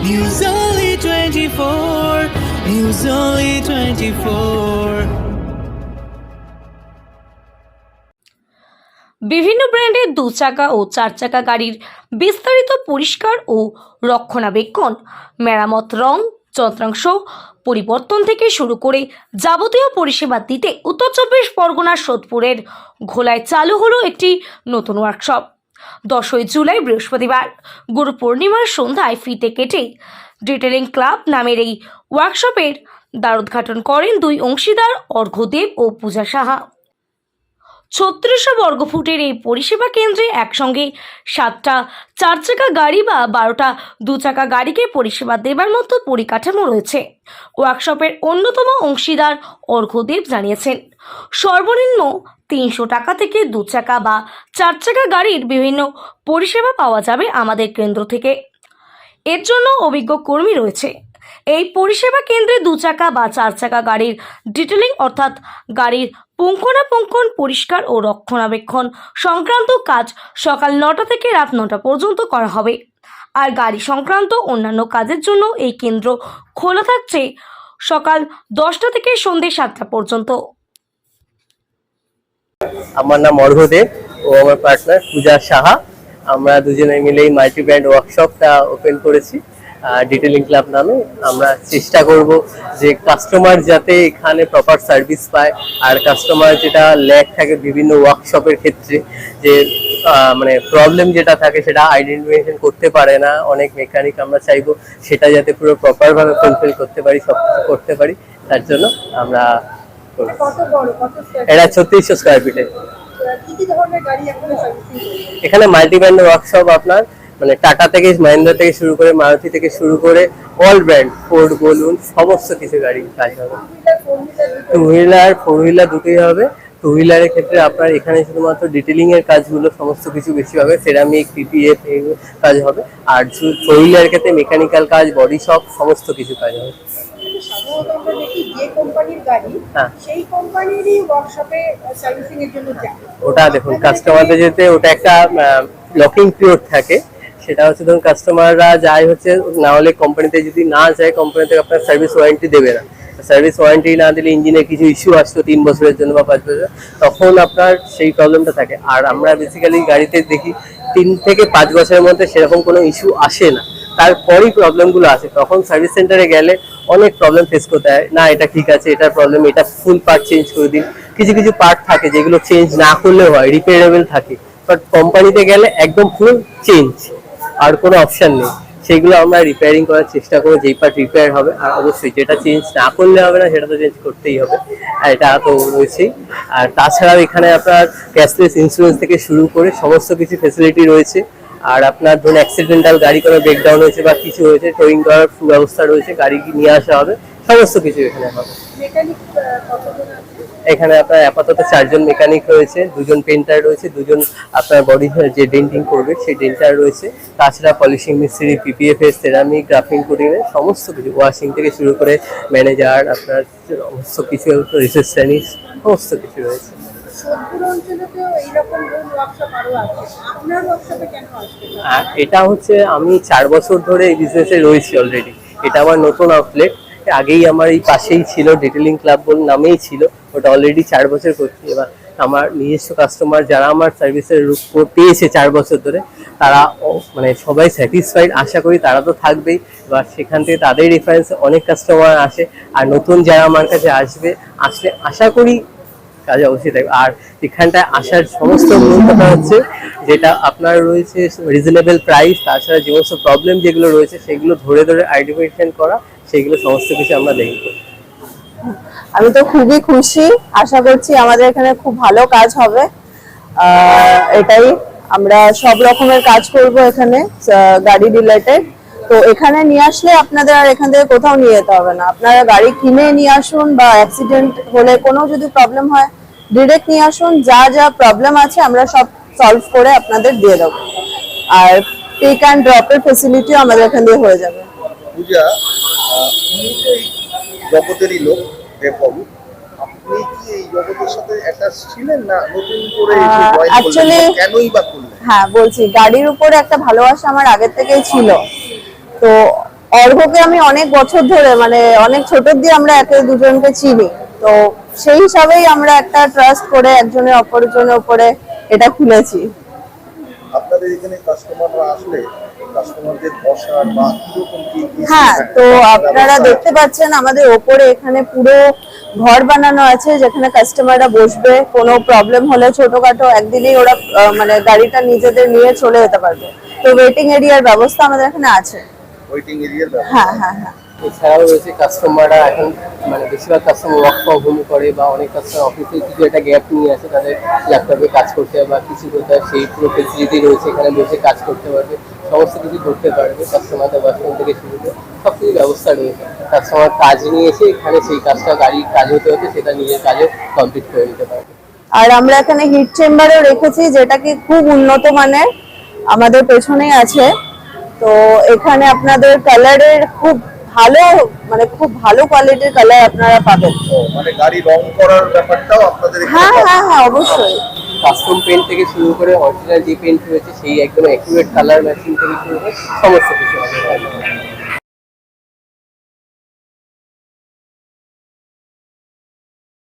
News Only 24. News Only 24. বিভিন্ন ব্র্যান্ডের দু চাকা ও চার চাকা গাড়ির বিস্তারিত পরিষ্কার ও রক্ষণাবেক্ষণ, মেরামত রং, যন্ত্রাংশ পরিবর্তন থেকে শুরু করে যাবতীয় পরিষেবা দিতে উত্তর চব্বিশ পরগনার সোদপুরের ঘোলায় চালু হলো একটি নতুন ওয়ার্কশপ দশই জুলাই বৃহস্পতিবার, গুরু পূর্ণিমার সন্ধ্যায় ফিতে কেটে ডিটেলিং ক্লাব নামের এই ওয়ার্কশপের দ্বার উদ্ঘাটন করেন দুই অংশীদার অর্ঘ্যদেব ও পূজা সাহা। ছত্রিশশো বর্গফুটের এই পরিষেবা কেন্দ্রে একসঙ্গে সাতটা চার চাকা গাড়ি বা বারোটা দু চাকা গাড়িকে পরিষেবা দেবার মতো পরিকাঠামো রয়েছে। ওয়ার্কশপের অন্যতম অংশীদার অর্ঘ্যদেব জানিয়েছেন, সর্বনিম্ন তিনশো টাকা থেকে দু চাকা বা চার চাকা গাড়ির বিভিন্ন পরিষেবা পাওয়া যাবে আমাদের কেন্দ্র থেকে। এর জন্য অভিজ্ঞ কর্মী রয়েছে। এই পরিষেবা কেন্দ্রে দু চাকা বা চার চাকা গাড়ির ডিটেলিং অর্থাৎ গাড়ির পুঙ্খনাপুঙ্খন পরিষ্কার ও রক্ষণাবেক্ষণ। সংক্রান্ত কাজ সকাল নটা থেকে রাত নটা পর্যন্ত করা হবে। আর গাড়ি সংক্রান্ত অন্যান্য কাজের জন্য এই কেন্দ্র খোলা থাকছে সকাল দশটা থেকে সন্ধে সাতটা পর্যন্ত। আমার নাম অর্ঘদেব ও আমার পার্টনার পূজা সাহা। আমরা দুজনে মিলে মাল্টি ব্র্যান্ড ওয়ার্কশপটা ওপেন করেছি। ডিটেলিং ক্লাব নামে আমরা চেষ্টা করব যে কাস্টমার যাতে এখানে প্রপার সার্ভিস পায় আর কাস্টমার যেটা ল্যাক থাকে বিভিন্ন ওয়ার্কশপের ক্ষেত্রে যে মানে প্রবলেম যেটা থাকে সেটা আইডেন্টিফিকেশন করতে পারে না অনেক মেকানিক আমরা চাইব সেটা যাতে পুরো প্রপারভাবে ফুলফিল করতে পারি সব কিছু করতে পারি তার জন্য আমরা এটা ছত্রিশশো স্কোয়ার ফিটে এখানে সার্ভিসিং এখানে মাল্টি ব্র্যান্ড ওয়ার্কশপ আপনার মানে টাটা থেকে মাহিন্দ্রা থেকে শুরু করে মারুতি থেকে শুরু করে অল ব্র্যান্ড ফোর্ড বলুন সমস্ত কিছু গাড়ি কাজ হবে। টু হুইলার ফোর হুইলার দুটোই হবে। টু হুইলারের ক্ষেত্রে আপনার এখানে শুধুমাত্র ডিটেলিং এর কাজগুলো সমস্ত কিছু বেশি হবে। সেরামিক পিপিএফ কাজ হবে। আর ফোর হুইলারের ক্ষেত্রে মেকানিক্যাল কাজ বডি শপ সমস্ত কিছু কাজ হবে। সাধারণত আমরা দেখি যে কোম্পানির গাড়ি হ্যাঁ। সেই কোম্পানিরই ওয়ার্কশপে সার্ভিসিং এর জন্য যায়। ওটা দেখুন কাস্টমারদের যেতে ওটা একটা লকিং পিরিয়ড থাকে। সেটা হচ্ছে ধরুন কাস্টমাররা যায় হচ্ছে, না হলে কোম্পানিতে যদি না যায় কোম্পানি থেকে আপনার সার্ভিস ওয়ারেন্টি দেবে না। সার্ভিস ওয়ারেন্টি না দিলে ইঞ্জিনের কিছু ইস্যু আসতো তিন বছরের জন্য বা পাঁচ বছর তখন আপনার সেই প্রবলেমটা থাকে। আর আমরা বেসিক্যালি গাড়িতে দেখি, তিন থেকে পাঁচ বছরের মধ্যে সেরকম কোনো ইস্যু আসে না। তারপরই প্রবলেমগুলো আসে। তখন সার্ভিস সেন্টারে গেলে অনেক প্রবলেম ফেস করতে হয়। না, এটা ঠিক আছে, এটার প্রবলেম এটা ফুল পার্ট চেঞ্জ করে দিন। কিছু কিছু পার্ট থাকে যেগুলো চেঞ্জ না করলেও হয় রিপেয়ারেবল থাকে। বাট কোম্পানিতে গেলে একদম ফুল চেঞ্জ আর কোনো অপশন নেই। সেগুলো আমরা রিপেয়ারিং করার চেষ্টা করব, যেই পার্ট রিপেয়ার হবে। আর অবশ্যই যেটা চেঞ্জ না করলে হবে না, সেটা তো চেঞ্জ করতেই হবে। আর এটা তো রয়েছেই আর তাছাড়াও এখানে আপনার ক্যাশলেস ইন্স্যুরেন্স থেকে শুরু করে সমস্ত কিছু ফেসিলিটি রয়েছে। আর আপনার ধরুন অ্যাক্সিডেন্টাল গাড়ি কোনো ব্রেকডাউন হয়েছে বা কিছু হয়েছে টোয়িং করার ব্যবস্থা রয়েছে, গাড়ি নিয়ে আসা হবে, সমস্ত কিছু এখানে হবে। এখানে আপনার আপাতত চারজন মেকানিক রয়েছে, দুজন পেন্টার রয়েছে, দুজন আপনার বডি যে ডেন্টিং করবে সেই ডেন্টার রয়েছে। তাছাড়া পলিশিং মিস্ত্রি পিপিএফ এর সেরামিক গ্রাফিং কোডিং এর সমস্ত কিছু ওয়াশিং থেকে শুরু করে ম্যানেজার আপনার সমস্ত কিছু রিসেপশনিস্ট সমস্ত কিছু রয়েছে। এটা হচ্ছে আমি চার বছর ধরে এই বিজনেসে রয়েছি অলরেডি এটা আমার নতুন আউটলেট আগেই আমার এই পাশেই ছিল ডিটেলিং ক্লাব বলে নামেই ছিল। ওটা অলরেডি চার বছর করছি। এবার আমার নিজস্ব কাস্টমার যারা আমার সার্ভিসের পেয়েছে চার বছর ধরে, তারা মানে সবাই স্যাটিসফাইড আশা করি তারা তো থাকবেই। এবার সেখান থেকে তাদের রেফারেন্সে অনেক কাস্টমার আসে। আর নতুন যারা আমার কাছে আসবে, আসলে আশা করি কাজে অবশ্যই থাকবে। আর এখানটায় আসার সমস্ত মূল কথা হচ্ছে যেটা আপনার রয়েছে রিজনেবল প্রাইস তাছাড়া যে সমস্ত প্রবলেম যেগুলো রয়েছে, সেগুলো ধরে ধরে আইডেন্টিফিকেশন করা। সেগুলো সমস্ত কিছু আমরা দেখব। আমি তো খুবই খুশি। আশা করছি আমাদের এখানে খুব ভালো কাজ হবে। আহ, এটাই আমরা সব রকমের কাজ করব এখানে গাড়ি রিলেটেড তো এখানে নিয়ে আসলে আপনাদের আর এখান থেকে কোথাও নিয়ে যেতে হবে না। আপনারা গাড়ি কিনে নিয়ে আসুন বা অ্যাক্সিডেন্ট হলে কোনো যদি প্রবলেম হয় ডিরেক্ট নিয়ে আসুন। যা যা প্রবলেম আছে আমরা সব সলভ করে আপনাদের দিয়ে দেবো। আর পিক অ্যান্ড ড্রপের ফেসিলিটিও আমাদের এখান দিয়ে হয়ে যাবে। পূজা উনি তো এই জগতেরই লোক দেববাবু আপনি কি এই জগতের সাথে অ্যাটাচ ছিলেন না নতুন করে করলেন? actually- কেনই বা করলেন? হ্যাঁ বলছি গাড়ির উপরে একটা ভালোবাসা আমার আগের থেকেই ছিল। তো অর্ঘকে আমি অনেক বছর ধরে মানে অনেক ছোট দিয়ে আমরা একে দুজনকে চিনি। তো সেই হিসাবেই আমরা একটা ট্রাস্ট করে একজনের অপরজনের উপরে এটা খুলেছি। আপনাদের এখানে কাস্টমাররা আসলে কাস্টমারদের বসার বা কীরকম কি কি হ্যাঁ তো আপনারা দেখতে পাচ্ছেন আমাদের ওপরে এখানে পুরো ঘর বানানো আছে যেখানে কাস্টমাররা বসবে কোনো প্রবলেম হলে ছোটখাটো একদিনেই ওরা মানে গাড়িটা নিজেদের নিয়ে চলে যেতে পারবে। তো ওয়েটিং এরিয়ার ব্যবস্থা আমাদের এখানে আছে। ওয়েটিং এরিয়ার ব্যবস্থা। হ্যাঁ হ্যাঁ হ্যাঁ। এছাড়াও রয়েছে কাস্টমাররা এখন মানে বেশিরভাগ কাস্টমার ওয়ার্ক ফ্রম হোম করে বা অনেক কাস্টমার অফিসে কিছু একটা গ্যাপ নিয়ে আসে তাদের ল্যাপটপে কাজ করতে হয় বা কিছু করতে হয় সেই পুরো ফেসিলিটি রয়েছে এখানে বসে কাজ করতে পারবে। সমস্ত কিছু করতে পারবে কাস্টমারদের ওয়াশরুম থেকে শুরু করে সব কিছু ব্যবস্থা রয়েছে। কাস্টমার কাজ নিয়ে এসে এখানে সেই কাজটা গাড়ির কাজ হতে হতে সেটা নিজের কাজে কমপ্লিট করে নিতে পারবে। আর আমরা এখানে হিট চেম্বারও রেখেছি যেটা কি খুব উন্নত মানের আমাদের পেছনেই আছে। তো এখানে আপনাদের কালারের খুব ভালো মানে খুব ভালো কোয়ালিটির কালার আপনারা পাবেন। মানে গাড়ি রং করার ব্যাপারটাও আপনাদের হ্যাঁ হ্যাঁ হ্যাঁ অবশ্যই। কাস্টম পেন্ট থেকে শুরু করে অরিজিনাল যে পেন্ট রয়েছে, সেই একদম অ্যাকুরেট কালার ম্যাচিং থেকে শুরু করে সমস্ত কিছু।